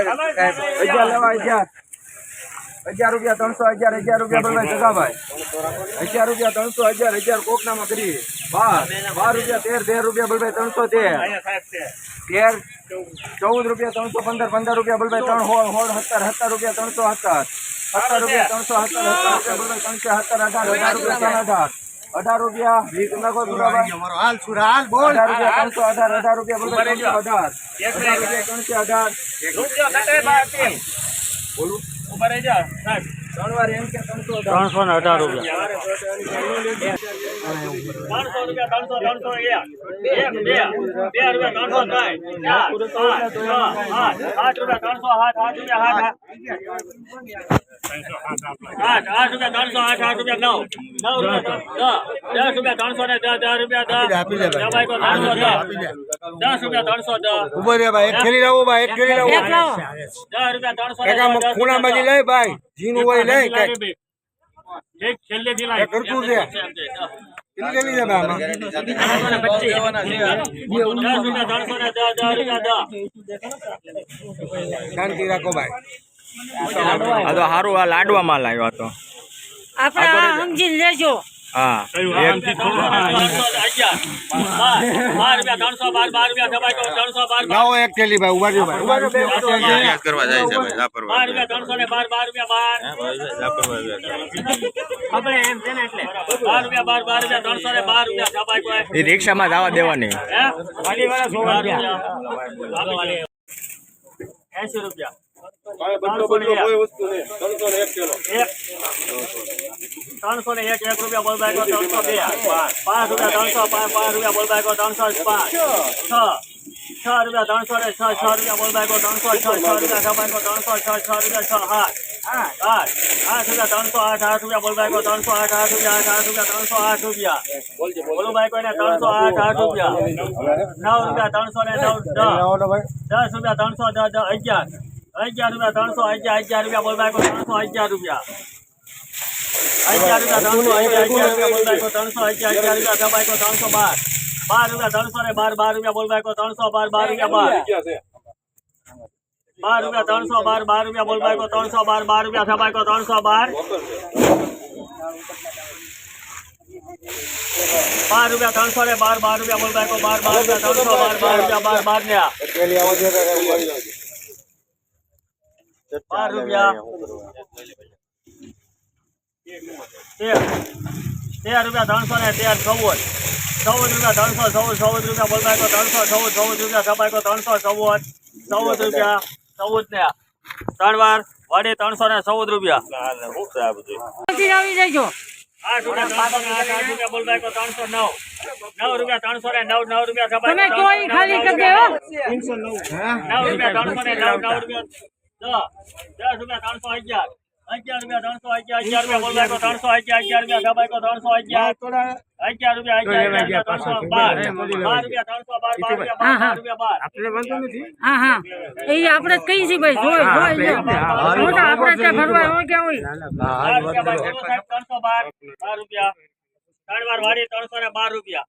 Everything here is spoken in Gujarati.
અગિયાર લેવા અગિયાર. અગિયાર રૂપિયા ત્રણસો, અગિયાર અગિયાર રૂપિયા બળભાઈ જગાભાઈ. અગિયાર રૂપિયા ત્રણસો, અગિયાર અગિયાર કોકનામાં કરી બાર બાર રૂપિયા તેર તેર રૂપિયા બળભાઈ ત્રણસો તેર. તેર, ચૌદ રૂપિયા ત્રણસો પંદર પંદર રૂપિયા બળભાઈ ત્રણ હોળ હોળ સત્તર સત્તર રૂપિયા ત્રણસો સત્તર. સત્તર રૂપિયા ત્રણસો સત્તર સત્તર રૂપિયા બળભાઈ ત્રણસો સત્તર, અઢાર અઢાર રૂપિયા ત્રણ અઢાર. અઢાર રૂપિયા. વીસ નાખો હાલ સુરા હાલ બોલ. અઢાર રૂપિયા ત્રણસો અઢાર અઢાર રૂપિયા બળભાઈ ત્રણસો અઢાર. અઢાર રૂપિયા ત્રણસો અઢાર. બોલું. ઊભા રહી જા કે ત્રણસો ને અઢાર રૂપિયા. ત્રણસો રૂપિયા. ત્રણસો ત્રણસો એક. એક. બે બે રૂપિયા ત્રણસો ત્રણ ચાર આઠ આઠ રૂપિયા ત્રણસો આઠ આઠ રૂપિયા આઠ આઠ. આઠ રૂપિયા ત્રણસો આઠ આઠ રૂપિયા નવ. નવ રૂપિયા દસ. રૂપિયા ત્રણસો ને દસ દસ રૂપિયા દસ. દસ રૂપિયા ત્રણસો દસ. ઊભો રે ભાઈ એક થેલી લાવો ભાઈ એક લાવો. દસ રૂપિયા ત્રણસો ખૂણા લઈ ભાઈ જીનું હોય લઈ થી છે. શાંતિ રાખો ભાઈ. સારું આ લાડવા માં લાવ્યો હતો આપડે સમજી લેજો. હા. લાવો એક થેલી ભાઈ ઊભા રહ્યો ભાઈ. કરવા જાય છે ભાઈ લાપરવાહી. એ રિક્ષામાં જવા દેવાની. એસી રૂપિયા. ત્રણસો ને એક એક રૂપિયા બોલ બાઈકો ત્રણસો બે પાંચ રૂપિયા ત્રણસો પાંચ પાંચ રૂપિયા બોલ બાઈકો ત્રણસો પાંચ છ છ રૂપિયા ત્રણસો ને છ છ રૂપિયા બોલ બાઈકો ત્રણસો છ છ રૂપિયા કમાઈકો ત્રણસો છ છ રૂપિયા છ હાથ આઠ આઠ રૂપિયા ત્રણસો આઠ આઠ રૂપિયા બોલ બાઈકો ત્રણસો આઠ આઠ રૂપિયા આઠ આઠ રૂપિયા ત્રણસો આઠ રૂપિયા બોલ બાઈકો ને ત્રણસો આઠ આઠ રૂપિયા નવ રૂપિયા ત્રણસો ને નવ દસ રૂપિયા ત્રણસો દસ અગિયાર અગિયાર રૂપિયા ત્રણસો અગિયાર અગિયાર રૂપિયા બોલ બાઈકો ત્રણસો અગિયાર રૂપિયા અગિયાર રૂપિયા ત્રણસો અગિયાર અગિયાર રૂપિયા બોલ બાઈકો ત્રણસો અગિયાર અગિયાર રૂપિયા દબાઈકો ત્રણસો બાર બાર રૂપિયા ત્રણસો ને બાર બાર રૂપિયા બોલ બાઈકો ત્રણસો બાર બાર રૂપિયા બાર બાર રૂપિયા ત્રણસો બાર બાર રૂપિયા બોલ બાઈકો ત્રણસો બાર બાર રૂપિયા દબાઈકો ત્રણસો બાર બાર રૂપિયા ત્રણસો ને બાર બાર રૂપિયા બોલ બાઈકો બાર બાર રૂપિયા ત્રણસો બાર બાર રૂપિયા બાર બાર ને એક થેલી આવો છે કાકા ઊભા રહ્યો બાર રૂપિયા. તેર. તેર રૂપિયા ત્રણસો ને તેર ચૌદ. ચૌદ રૂપિયા ત્રણસો ચૌદ ચૌદ રૂપિયા બોલબાઈકો ત્રણસો ચૌદ ચૌદ રૂપિયા કબાઈકો ત્રણસો ચૌદ. ચૌદ રૂપિયા ચૌદ ને ત્રણ વાર. વાડી ત્રણસો ને ચૌદ રૂપિયા. આવી જજો. ત્રણસો ને આઠ આઠ રૂપિયા બોલબાઈકો ત્રણસો નવ. નવ રૂપિયા ત્રણસો ને નવ નવ રૂપિયા તમે કોઈ ખાલી કરી દેવો નવ રૂપિયા ત્રણસો ને નવ નવ રૂપિયા. દસ રૂપિયા ત્રણસો અગિયાર. અગિયાર રૂપિયા ત્રણસો અગિયાર અગિયાર રૂપિયા ત્રણસો અગિયાર અગિયાર રૂપિયા દબાઈકો ત્રણસો અગિયાર. અગિયાર રૂપિયા અગિયાર ત્રણસો બાર. બાર રૂપિયા ત્રણસો બાર બાર રૂપિયા બાર બાર રૂપિયા બાર. હા હા. એ આપણે કઈ કહીએ ભાઈ જોઈ જોઈ મોટા આપણે ત્યાં ફરવા હોય ક્યાં હોય? બાર રૂપિયા બાર બોલો ત્રણસો બાર બાર રૂપિયા. ત્રણ વાર વાળી ત્રણસો ને બાર રૂપિયા.